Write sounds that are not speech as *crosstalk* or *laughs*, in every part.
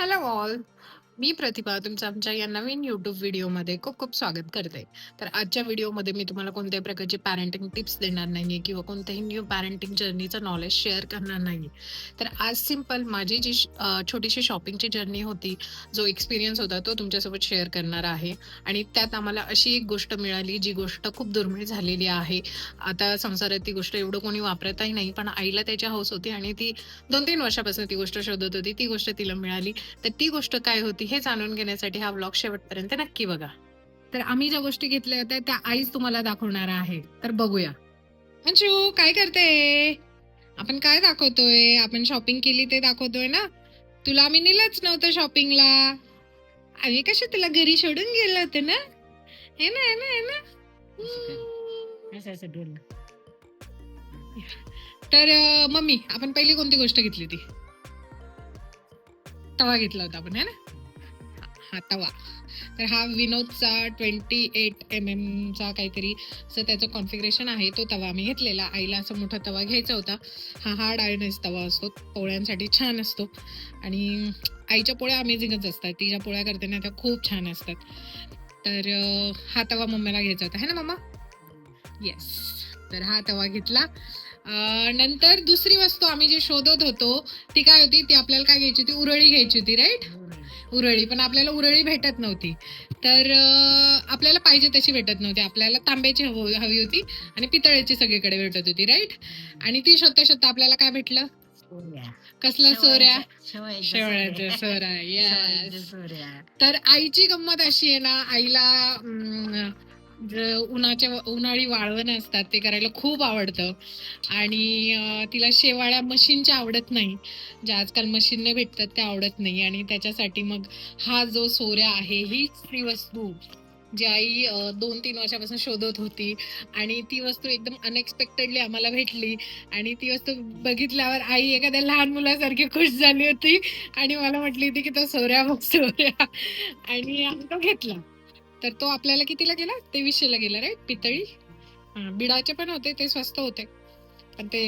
Hello all. मी प्रतिभा तुमचं आमच्या या नवीन युट्यूब व्हिडिओमध्ये खूप खूप स्वागत करते. तर आजच्या व्हिडिओमध्ये मी तुम्हाला कोणत्याही प्रकारची पॅरेंटिंग टिप्स देणार नाही किंवा कोणत्याही न्यू पॅरेंटिंग जर्नीचं नॉलेज शेअर करणार नाही तर आज सिंपल माझी जी श- छोटीशी शॉपिंगची जर्नी होती जो एक्सपिरियन्स होता तो तुमच्यासोबत शेअर करणार आहे. आणि त्यात आम्हाला अशी एक गोष्ट मिळाली जी गोष्ट खूप दुर्मिळ झालेली आहे. आता संसारात ती गोष्ट एवढं कोणी वापरतही नाही पण आईला त्याची हौस होती आणि ती दोन तीन वर्षापासून ती गोष्ट शोधत होती ती गोष्ट तिला मिळाली. तर ती गोष्ट काय होती? हे जाणून घेण्यासाठी हा ब्लॉग शेवटपर्यंत नक्की बघा. तर आम्ही ज्या गोष्टी घेतल्या होत्या त्या आईच तुम्हाला दाखवणार आहे. तर बघूया. अंशू काय करते? आपण काय दाखवतोय? आपण शॉपिंग केली ते दाखवतोय ना? तुला आम्ही नेलंच नव्हतं शॉपिंगला आम्ही कशा तुला घरी सोडून गेलो होतो ना? हे ना हे ना हे ना. हम्म. असं असं डोल. तर अं, मम्मी आपण पहिली कोणती गोष्ट घेतली होती? तवा घेतला होता आपण है ना? हा तवा तर हा विनोदचा ट्वेंटी एट एम एमचा काहीतरी असं त्याचं कॉन्फिगरेशन आहे तो तवा मी घेतलेला. आईला असं मोठा तवा घ्यायचा होता. हा हार्ड आयर्नच तवा असतो. पोळ्यांसाठी छान असतो. आणि आईच्या पोळ्या अमेझिंगच असतात. तिच्या पोळ्या करताना त्या खूप छान असतात. तर हा तवा मम्मीला घ्यायचा होता. है ना मम्मा येस तर हा तवा घेतला. नंतर दुसरी वस्तू आम्ही जी शोधत होतो ती काय होती? ती आपल्याला काय घ्यायची होती? उरळी घ्यायची होती राईट उरळी पण आपल्याला उरळी भेटत नव्हती. तर आपल्याला पाहिजे तशी भेटत नव्हती. आपल्याला तांब्याची हव- हवी होती आणि पितळेची सगळीकडे भेटत होती राईट आणि ती शोधता शोधता आपल्याला काय भेटलं? कसलं सोऱ्या? शेवळ्याच्या *laughs* सोऱ्या. तर आईची गंमत अशी आहे ना आईला म्हणजे उन्हाच्या उन्हाळी वाळवण असतात ते करायला खूप आवडतं. आणि तिला शेवाळ्या मशीनच्या आवडत नाही. ज्या आजकाल मशीनने भेटतात त्या आवडत नाही. आणि त्याच्यासाठी मग हा जो सोऱ्या आहे हीच ती वस्तू जी आई दोन तीन वर्षापासून शोधत होती. आणि ती वस्तू एकदम अनएक्सपेक्टेडली आम्हाला भेटली. आणि ती वस्तू बघितल्यावर आई एखाद्या लहान मुलासारखी खुश झाली होती. आणि मला म्हटली होती की तो सोऱ्या बघ सोऱ्या. आणि आम्ही तो घेतला. तर तो आपल्याला कितीला गेला? तेवीसशेला गेला रे पितळी. बिडाचे पण होते ते स्वस्त होते. पण ते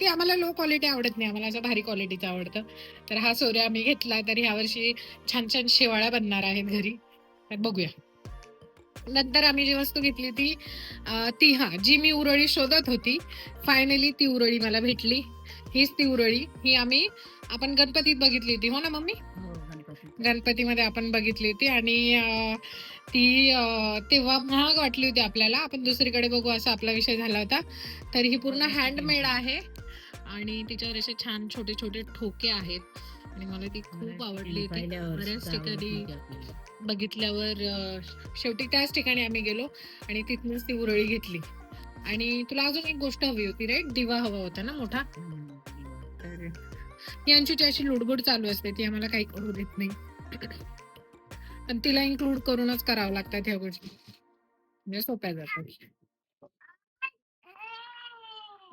ते आम्हाला लो क्वालिटी आवडत नाही. आम्हाला असं भारी क्वालिटीचं आवडतं. तर हा सोऱ्या आम्ही घेतला तर ह्या वर्षी छान छान शेवाळ्या बनणार आहेत घरी. तर बघूया. नंतर आम्ही जी वस्तू घेतली ती ती हा जी मी उरळी शोधत होती फायनली ती उरळी मला भेटली. हीच ती उरळी. ही आम्ही आपण गणपतीत बघितली होती. हो ना मम्मी? गणपतीमध्ये आपण बघितली होती आणि ती तेव्हा महाग वाटली होती आपल्याला. आपण दुसरीकडे बघू असा आपला विषय झाला होता. तर ही पूर्ण हँडमेड आहे आणि तिच्यावर असे छान छोटे छोटे ठोके आहेत. आणि मला ती खूप आवडली होती. बऱ्याच ठिकाणी बघितल्यावर शेवटी त्याच ठिकाणी आम्ही गेलो आणि तिथूनच ती उरळी घेतली. आणि तुला अजून एक गोष्ट हवी होती राईट दिवा हवा होता ना मोठा? यांची अशी लुडबुड चालू असते ती आम्हाला काही करू देत नाही. *clears throat* पण तिला इन्क्लूड करूनच करावं लागतात ह्या गोष्टी. म्हणजे सोप्या जातात.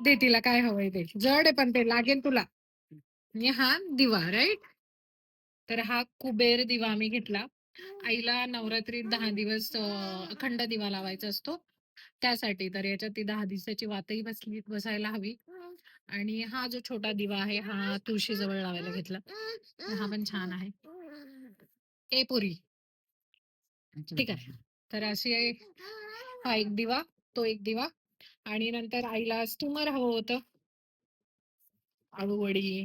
दे तिला काय हवंय ते. जड आहे पण ते लागेल तुला. आणि हा दिवा राईट तर हा कुबेर दिवा आम्ही घेतला. आईला नवरात्रीत दहा दिवस अखंड दिवा लावायचा असतो. त्यासाठी तर याच्यात ती दहा दिवसाची वातही बसली बसायला हवी. आणि हा जो छोटा दिवा आहे हा तुळशी जवळ लावायला घेतला. हा पण छान आहे. ए पुरी. ठीक आहे. तर अशी आहे हा एक दिवा तो एक दिवा. आणि नंतर आईला स्टीमर हवं होतं. आळूवडी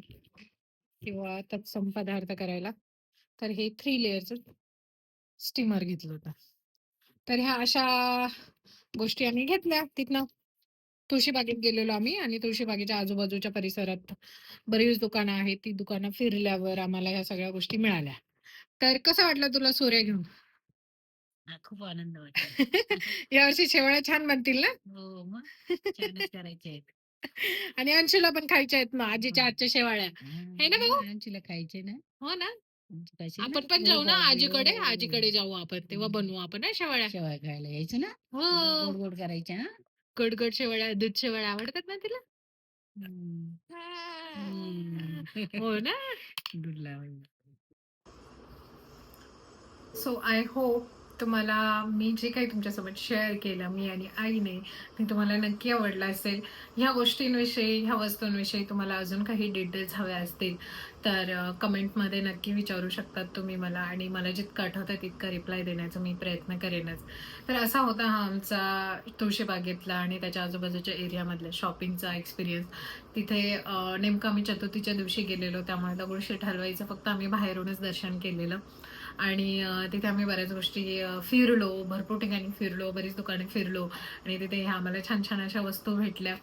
किंवा तत्सम पदार्थ करायला. तर हे थ्री लेअरचं स्टीमर घेतलं होतं. तर ह्या अशा गोष्टी आम्ही घेतल्या तिथनं. तुळशीबागेत गेलेलो आम्ही आणि तुळशीबागेच्या आजूबाजूच्या परिसरात बरीच दुकानं आहेत. ती दुकानं फिरल्यावर आम्हाला ह्या सगळ्या गोष्टी मिळाल्या. तर कसं वाटलं तुला सोऱ्या घेऊन? खूप आनंद वाटतो *laughs* यावर्षी शेवळ्या छान बनतील ना? हो मग छानच करायचे आहेत. *laughs* आणि अंशूला पण खायच्या आहेत ना आजीच्या हातच्या शेवाळ्या. है ना भाऊ? आमचीला खायचे ना? हो ना. आमची खायची आपण पण जाऊ ना आजीकडे. आजीकडे जाऊ आपण तेव्हा बनवू आपण ना शेवाळ्या. शेवाय खायला यायचं ना? हो. गोड गोड गडगड शेवाळ्या दूध शेवाळ्या आवडतात ना तिला. हो ना. सो आय होप तुम्हाला मी जे काही तुमच्यासोबत शेअर केलं मी आणि आईने ते तुम्हाला नक्की आवडलं असेल. ह्या गोष्टींविषयी ह्या वस्तूंविषयी तुम्हाला अजून काही डिटेल्स हव्या असतील तर कमेंटमध्ये नक्की विचारू शकतात तुम्ही मला आणि मला जितकं आठवतं तितकं रिप्लाय देण्याचा मी प्रयत्न करेनच. तर असा होता हा आमचा तुळशीबागेतला आणि त्याच्या आजूबाजूच्या एरियामधल्या शॉपिंगचा एक्सपिरियन्स तिथे नेमकं आम्ही चतुर्थीच्या दिवशी गेलेलो त्यामुळे दगडूशेठ हलवाईचं फक्त आम्ही बाहेरूनच दर्शन केलेलं. आणि तिथे आम्ही बऱ्याच गोष्टी फिरलो. भरपूर ठिकाणी फिरलो. बरीच दुकाने फिरलो. आणि तिथे ह्या आम्हाला छान छान अशा वस्तू भेटल्या.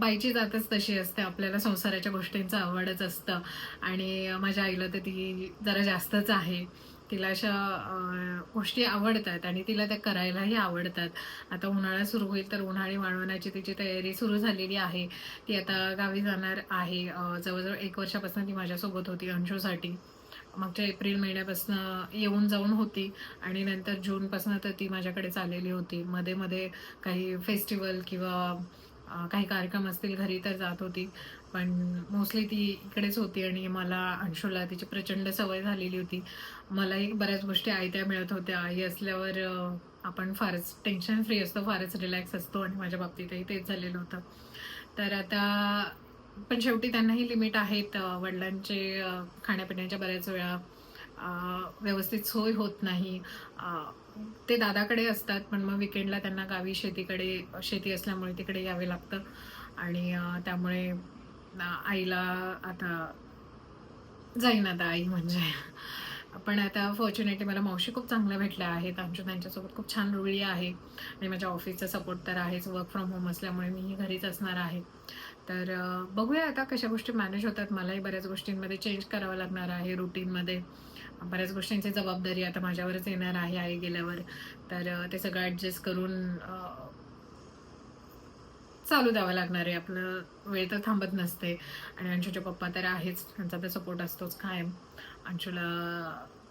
बाईची जातच तशी असते. आपल्याला संसाराच्या गोष्टींचं आवडच असतं. आणि माझ्या आईला तर ती जरा जास्तच आहे. तिला अशा गोष्टी आवडतात आणि तिला त्या करायलाही आवडतात. आता उन्हाळा सुरू होईल तर उन्हाळी वाळवण्याची तिची तयारी सुरू झालेली आहे. ती आता गावी जाणार आहे. जवळजवळ एक वर्षापासून ती माझ्यासोबत होती अंशूसाठी. मागच्या एप्रिल महिन्यापासून येऊन जाऊन होती आणि नंतर जूनपासून तर ती माझ्याकडे आलेली होती. मध्ये मध्ये काही फेस्टिवल किंवा काही कार्यक्रम असतील घरी तर जात होती. पण मोस्टली ती इकडेच होती आणि मला अंशूला तिची प्रचंड सवय झालेली होती. मलाही बऱ्याच गोष्टी आयत्या मिळत होत्या. आई असल्यावर आपण फारच टेन्शन फ्री असतो फारच रिलॅक्स असतो आणि माझ्या बाबतीतही तेच झालेलं होतं. तर आता पण शेवटी त्यांनाही लिमिट आहेत वडिलांचे खाण्यापिण्याच्या बऱ्याच वेळा व्यवस्थित सोय होत नाही. ते दादाकडे असतात पण मग विकेंडला त्यांना गावी शेतीकडे शेती असल्यामुळे तिकडे यावे लागतं. आणि त्यामुळे आईला आता जाईन आता आई म्हणजे. पण आता फॉर्च्युनेटली मला मावशी खूप चांगल्या भेटल्या आहेत. आमच्या त्यांच्यासोबत खूप छान रुळी आहे. आणि माझ्या ऑफिसचा सपोर्ट तर आहेच. वर्क फ्रॉम होम असल्यामुळे मी घरीच असणार आहे. तर बघूया आता कशा गोष्टी मॅनेज होतात. मलाही बऱ्याच गोष्टींमध्ये चेंज करावं लागणार आहे रुटीनमध्ये बऱ्याच गोष्टींची जबाबदारी आता माझ्यावरच येणार आहे आई गेल्यावर. तर ते सगळं ॲडजस्ट करून चालू द्यावं लागणार आहे. आपलं वेळ तर थांबत नसते. आणि अंशूचे पप्पा तर आहेच. त्यांचा तर सपोर्ट असतोच कायम. अंशूला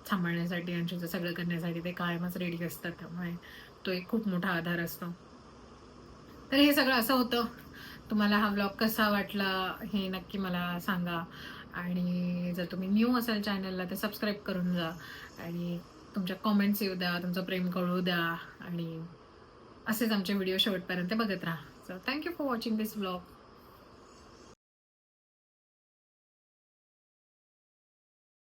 सांभाळण्यासाठी अंशूचं सगळं करण्यासाठी ते कायमच रेडी असतात. त्यामुळे तो एक खूप मोठा आधार असतो. तर हे सगळं असं होतं. तुम्हाला हा व्लॉग कसा वाटला हे नक्की मला सांगा. आणि जर तुम्ही न्यू असाल चॅनलला तर सबस्क्राईब करून जा. आणि तुमच्या कॉमेंट्स येऊ द्या तुमचं प्रेम कळू द्या. आणि असेच आमचे व्हिडिओ शेवटपर्यंत बघत राहा. So thank you for watching this vlog